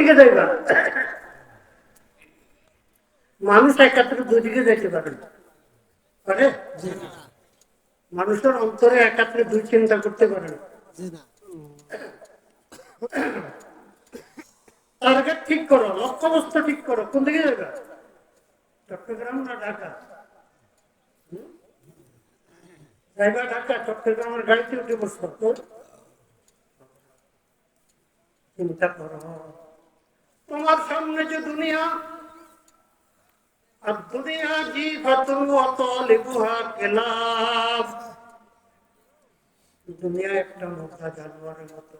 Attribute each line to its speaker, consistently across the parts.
Speaker 1: দিকে যাইবা। মানুষ একাত্রে দুই দিকে যাইতে পারে। পারে? মানুষের অন্তরে একাত্রে দুই চিন্তা করতে পারে না। টার্গেট ঠিক করো, লক্ষ্যবস্তু ঠিক করো, কোন দিকে যাবে চট্টগ্রাম না ঢাকা? যাইবা ঢাকা, চট্টগ্রামের গাড়িতে উঠে বসবো। চিন্তা করো। তোমার সামনে যে দুনিয়া, আর দুনিয়া জি লেবুহা কেলাম দুনিয়া একটা মোটা জানোয়ারের মতো।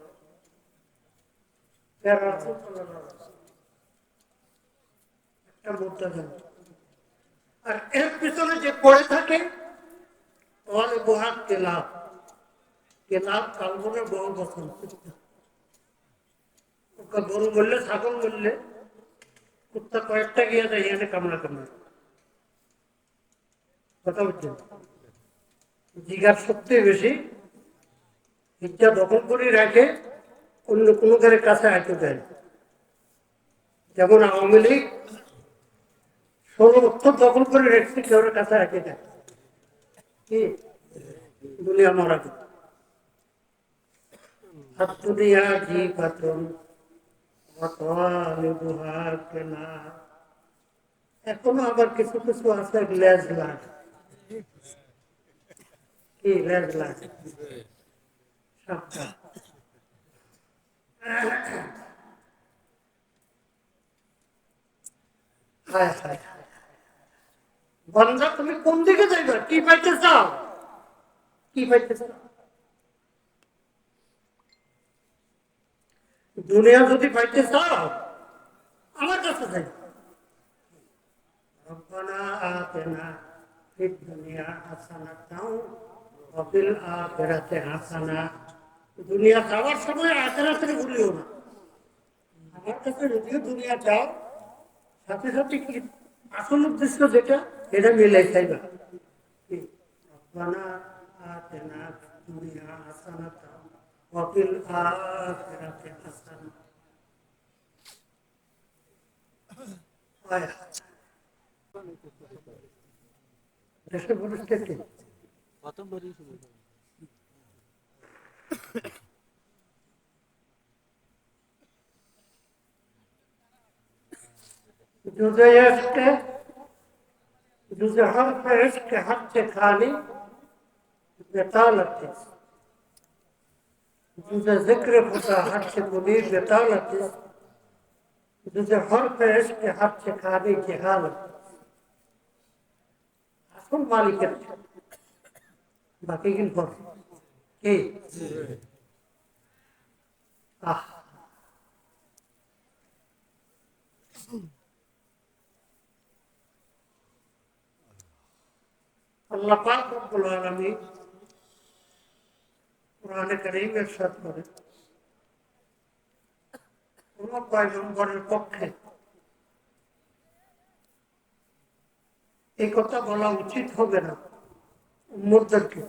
Speaker 1: একটা মুদ্রা জানোয়ার। আর এর পিছনে যে পড়ে থাকে অল বুহাত কেলাব। কেলাব কালবনের বহু বছর। গরু বললে, ছাগল বললে, কুত্তা কয়েকটা গিয়ে যায়, এখানে কামড়া কামড়া। কথা বুঝছেন জিগার শক্তি বেশি, ইচ্ছা দখল করে রাখে, অন্য কোনো কারের কাছে আইতে দেয় যেমন আওয়ামী লীগ ষোলো দখল করে রেখেছে কেউ কাছে আইতে দেয় কি? দুনিয়া মারা হাত দুনিয়া জি পাতন এখনও আবার কিছু কিছু আছে, লেজ লাগ কি লেজ লাগ হায়। তুমি কোন দিকে যাইবা? কি পাইতে চাও? কি পাইতে চাও? দুনিয়া যদি পাইতে চাও, আমার কাছে যাই। ফিদ দুনিয়া হাসানাতাও ওয়া ফিল আখিরাতি হাসানা। দুনিয়া চাওয়ার সময় আখেরাতের ভুলিও না। আমার কাছে যদিও দুনিয়া চাও সাথে সাথে আসল উদ্দেশ্য যেটা এটা মিলাই চাইবা? রব্বানা আতেনা দুনিয়া হাসানাতাও وفي الآخرة حسنة দেশের পরিস্থিতি جزء يفتح جزء حرف يفتح حتى خالي بطالته جزء ذكر فتاحت منير لطالتي جزء حرف عشق حبس خانه کی حالت আসল মালিকের বাকি কিন্তু কি আহ আল্লাহ পাক রব্বুল আলামিন কোরআনে কারীম ইরশাদ করে। কোন পয়গম্বরের পক্ষে এই কথা বলা উচিত হবে না উম্মতদেরকে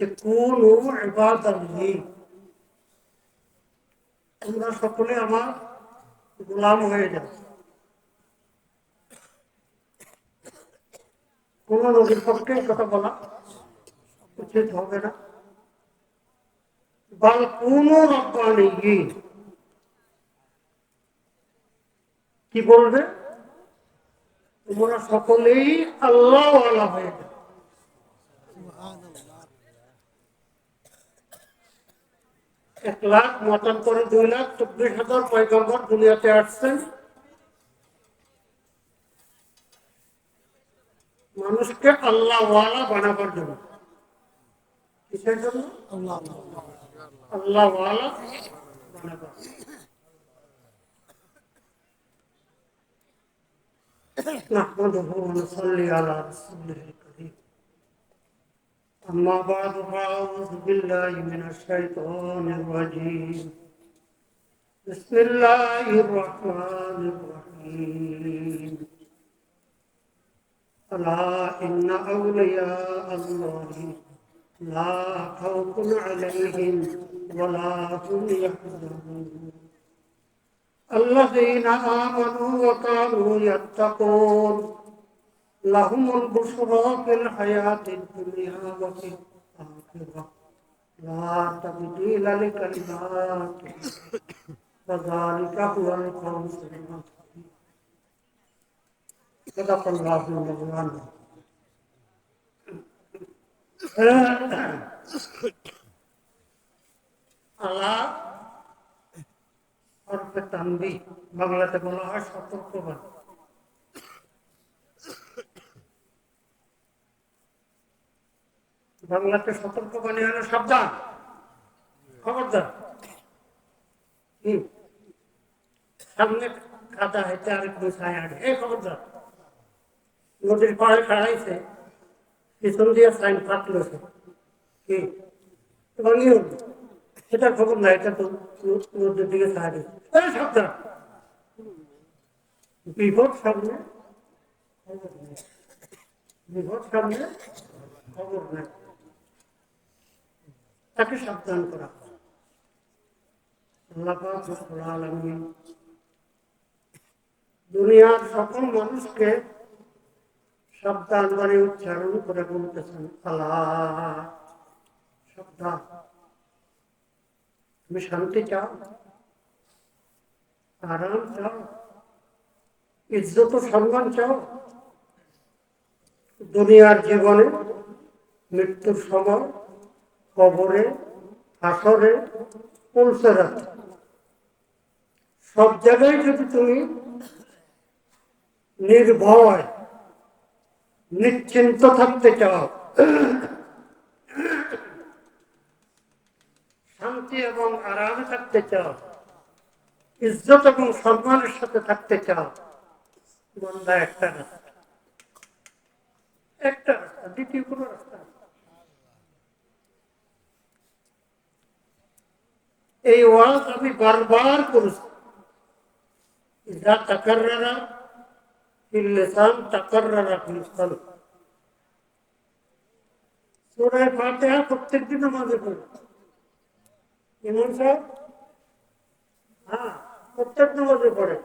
Speaker 1: যে কোন ইবাদত নেই তোমরা সকলে আমার গোলাম হয়ে যাও। কোন নদীর পক্ষে কথা বলা উচিত হবে না। বল কোন রব্বানি কি বলবে তোমরা সকলেই আল্লাহ হয়ে যাও এক লাখ মতান্তরে দুই লাখ চব্বিশ হাজার পয়গম্বর দুনিয়াতে আসছেন মানুষকে আল্লাহ ওয়ালা বানাবার জন্য কিসের জন্য
Speaker 2: আল্লাহ
Speaker 1: الله أعلم. نحمده ونصلي على رسوله الكريم. أما بعد فأعوذ بالله من الشيطان الرجيم. بسم الله الرحمن الرحيم. ألا إن أولياء الله لا خوف عليهم ولا هم يحزنون. الذين آمنوا وكانوا يتقون لهم البشرى في الحياة الدنيا وفي الآخرة. لا تبديل لكلمات. وذلك هو الفوز العظيم. صدق الله مولانا তানবি, বাংলাতে বলা হয় সতর্কবান বাংলাতে সতর্কবাণী হলো সাবধান। খবরদার। সামনে কাদা, হেঁটে আরেক ছায় আগে। এই খবরদার। নদীর পাড়ে খাড়াইছে। পিছন দিয়ে সাইন সে। কি? হলো সেটার খবর নাই, এটা তো নদীর দিকে এই সাবধান। বিপদ সামনে। বিপদ সামনে খবর নেই। তাকে সাবধান করা। আল্লাহ দুনিয়ার সকল মানুষকে সাবধান বাণী উচ্চারণ করে বলতেছেন, আল্লাহ। সাবধান। তুমি শান্তি চাও? আরাম চাও? ইজ্জত সম্মান চাও? দুনিয়ার জীবনে মৃত্যুর সময় কবরে, হাসরে পুলসেরাতে সব জায়গায় যদি তুমি নির্ভয় নিশ্চিন্ত থাকতে চাও। শান্তি এবং আরামে থাকতে চাও। ইজ্জত এবং সম্মানের সাথে থাকতে চাও। বন্ধা একটা রাস্তা। একটা রাস্তা, দ্বিতীয় কোনো রাস্তা এই ওয়াজ আমি বারবার করেছি। ইজা তাকাররা ফিল লিসান তাকাররা ফিল কলব সূরা ফাতিহা প্রত্যেকদিন আমাদের পড়ি ইমাম সাহেব হ্যাঁ প্রত্যেক নামাজে পড়ে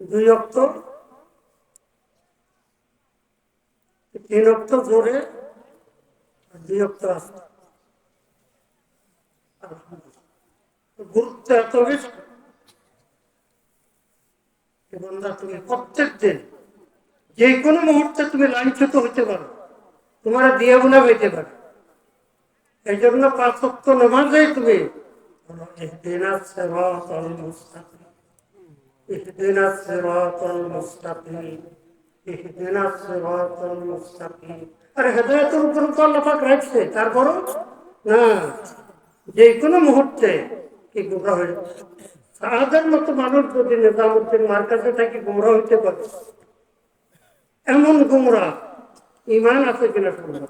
Speaker 1: দুই অক্ত, তিন অক্ত জোরে দুই অক্ত আসতে। গুরুত্ব এত বেশি। তুমি প্রত্যেক দিন যে কোনো মুহূর্তে তুমি লাঞ্ছিত হতে পারো। তোমার দিয়ে গুণা হইতে পারে। এই জন্য পাঁচক্ত নামাজেই তুমি আরে হেদায়েতের উপর তো আল্লাহ রাখছে, তারপরও না, যে কোনো মুহূর্তে কি গুমরা হয়ে। সাহাদের মতো মানুষ যদি নিজামুদ্দিন মার কাছে থাকি গুমরা হইতে পারে এমন গুমরা ইমান আছে কিনা শুনবো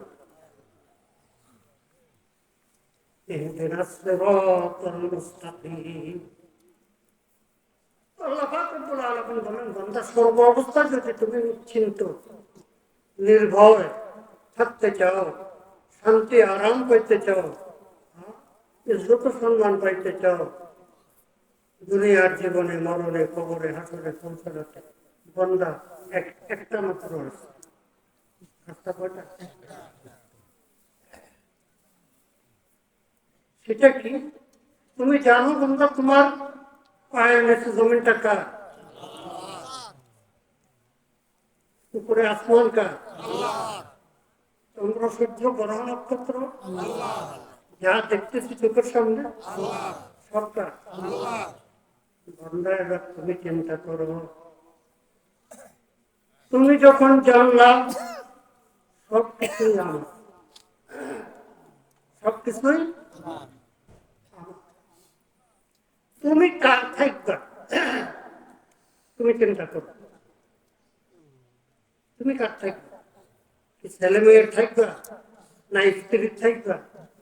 Speaker 1: اهدنا الصراط المستقيم আল্লাহ পাক রব্বুল আলামিন বলেন বান্দা সর্ব অবস্থায় যদি তুমি নিশ্চিন্ত নির্ভয় থাকতে চাও শান্তি আরাম পাইতে চাও হ্যাঁ, ইজ্জত সম্মান পাইতে চাও দুনিয়ার জীবনে মরণে কবরে হাসরে সংসারতে বন্দা এক, একটা মাত্র সেটা কি? তুমি জানো বন্ধা তোমার পায়ের নিচে জমিনটা কার? উপরে আসমান কার? চন্দ্র সূর্য গ্রহ নক্ষত্র যা দেখতেছি চোখের সামনে সরকার তুমি চিন্তা করো। তুমি যখন জানলাম সব কিছুই আমার। তুমি কার থাকবা? তুমি চিন্তা করো। তুমি কার থাকবা? ছেলে মেয়ের থাকবা? না স্ত্রীর থাকবা?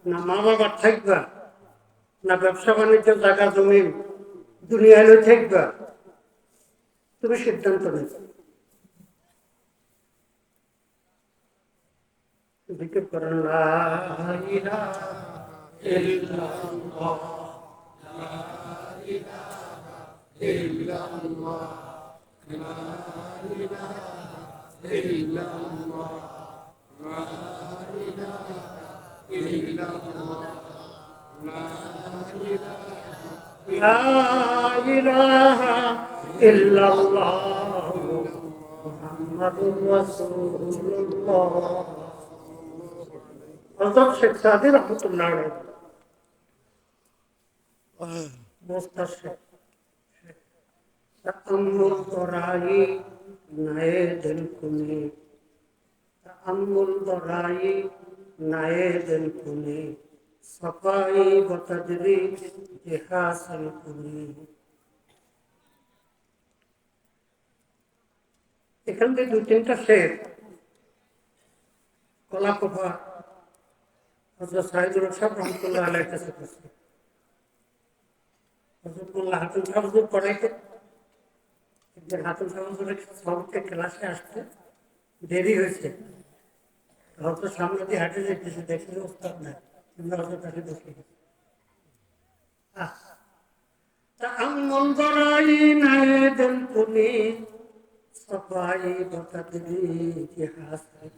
Speaker 1: না মা বাবার থাকবা? না ব্যবসা বাণিজ্য জায়গা জমি দুনিয়ায় থাকবা তুমি সিদ্ধান্ত নেবে জিকির করেন লা ইলাহা ইল্লাল্লাহ لا إله إلا الله محمد رسول الله হজরত শেখ সাদি রহমতুল্লাহ মোস্তার শেখ تأمل برائی نئے دن کنے تأمل برائی نئے دن کنے صفائی بتدریج حاصل کنے এখান থেকে দু তিনটা শের কলাকোপা হজরত সাহিদুল সাহেব রহমতুল্লাহ আলাইহির কাছে করছে হজরত মোল্লা হাতুন সাহেব হুজুর পড়াইতে একদিন হাতুন সাহেব হুজুরের সবকে ক্লাসে আসতে দেরি হয়েছে হয়তো সামনে দিয়ে হাঁটে যেতেছে দেখলে ওস্তাদ না تأمل ضرائنا دلتني صباي بتدريك حسني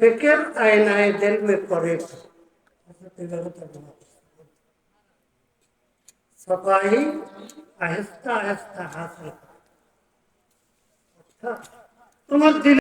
Speaker 1: فكر آئینہ دل میں پڑے صفائی آہستہ آہستہ حاصل তোমার দিল